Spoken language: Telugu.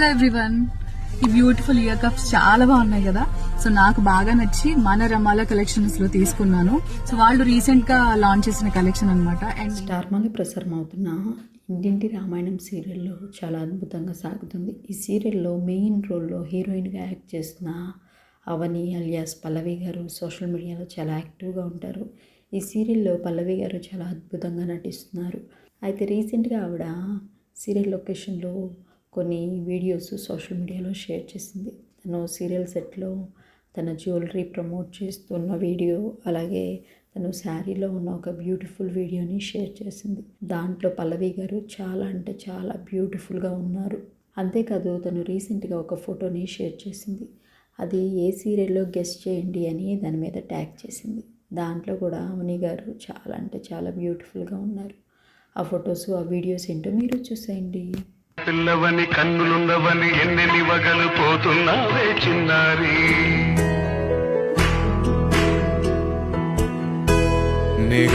హలో ఎవ్రీవన్ ఈ బ్యూటిఫుల్ ఇయర్ కప్స్ చాలా బాగున్నాయి కదా? సో నాకు బాగా నచ్చి మన రమాల కలెక్షన్స్లో తీసుకున్నాను. సో వాళ్ళు రీసెంట్గా లాంచ్ చేసిన కలెక్షన్ అనమాట అండ్ స్టార్మాలో ప్రసారం అవుతున్న ఇంటింటి రామాయణం సీరియల్లో చాలా అద్భుతంగా సాగుతుంది. ఈ సీరియల్లో మెయిన్ రోల్లో హీరోయిన్గా యాక్ట్ చేస్తున్న అవని అలియాస్ పల్లవి గారు సోషల్ మీడియాలో చాలా యాక్టివ్గా ఉంటారు. ఈ సీరియల్లో పల్లవి గారు చాలా అద్భుతంగా నటిస్తున్నారు. అయితే రీసెంట్గా ఆవిడ సీరియల్ లొకేషన్లో కొన్ని వీడియోస్ సోషల్ మీడియాలో షేర్ చేసింది. తను సీరియల్ సెట్లో తన జ్యువెలరీ ప్రమోట్ చేస్తున్న వీడియో అలాగే తను శారీలో ఉన్న ఒక బ్యూటిఫుల్ వీడియోని షేర్ చేసింది. దాంట్లో పల్లవి గారు చాలా అంటే చాలా బ్యూటిఫుల్గా ఉన్నారు. అంతేకాదు తను రీసెంట్గా ఒక ఫోటోని షేర్ చేసింది. అది ఏ సీరియల్లో గెస్ట్ చేయండి అని దాని మీద ట్యాగ్ చేసింది. దాంట్లో కూడా అవని గారు చాలా అంటే చాలా బ్యూటిఫుల్గా ఉన్నారు. ఆ ఫొటోస్ ఆ వీడియోస్ ఏంటో మీరు చూసేయండి. పిల్లవని కన్నులుండవని ఎన్నెన్ని వగలు పోతున్నావే చిన్నారి.